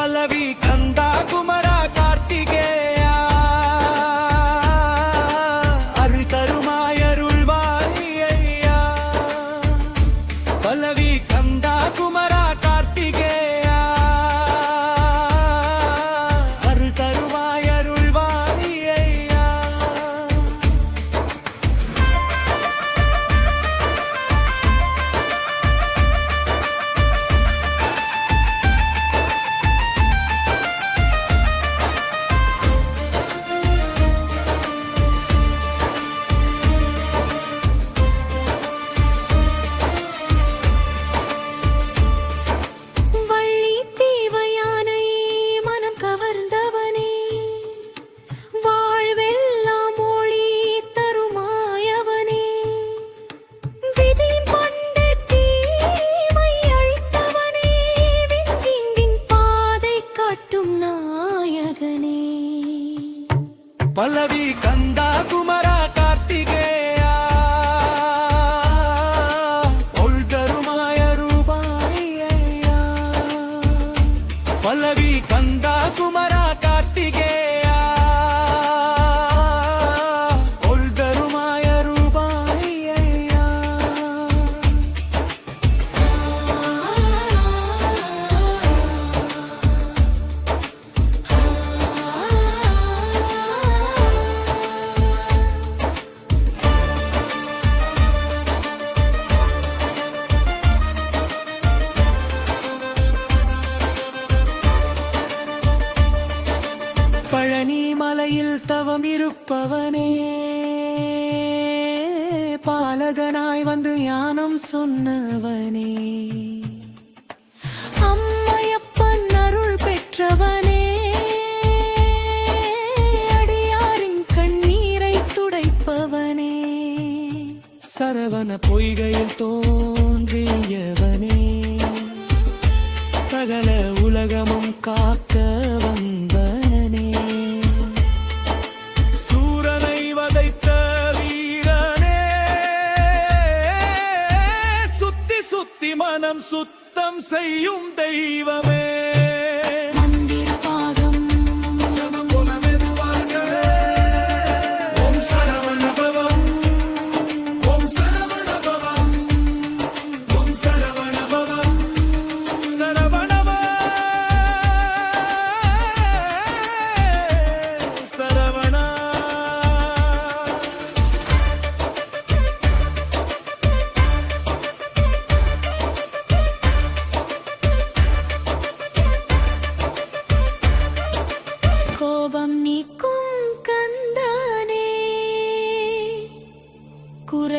பல்லவி கந்தா குமரா கார்த்திகேயா. அருள் தருமாயருள்வாய் ஐயா. பல்லவி கந்தா குமரா Balabi can எங்கும் இருப்பவனே பாலகனாய் வந்து ஞானம் சொன்னவனே. அம்மையப்பன் அருள் பெற்றவனே. அடியாரின் கண்ணீரை துடைப்பவனே. சரவண பொய்கையில் தோன்றிய சுத்தம் செய்யும் தெய்வமே.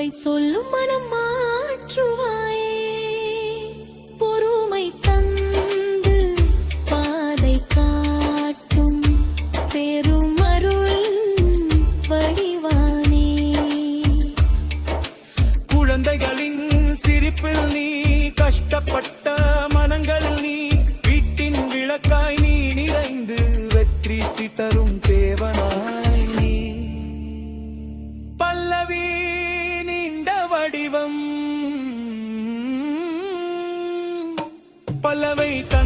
சொல்லும் மனம் மாற்றுவ. பலவை த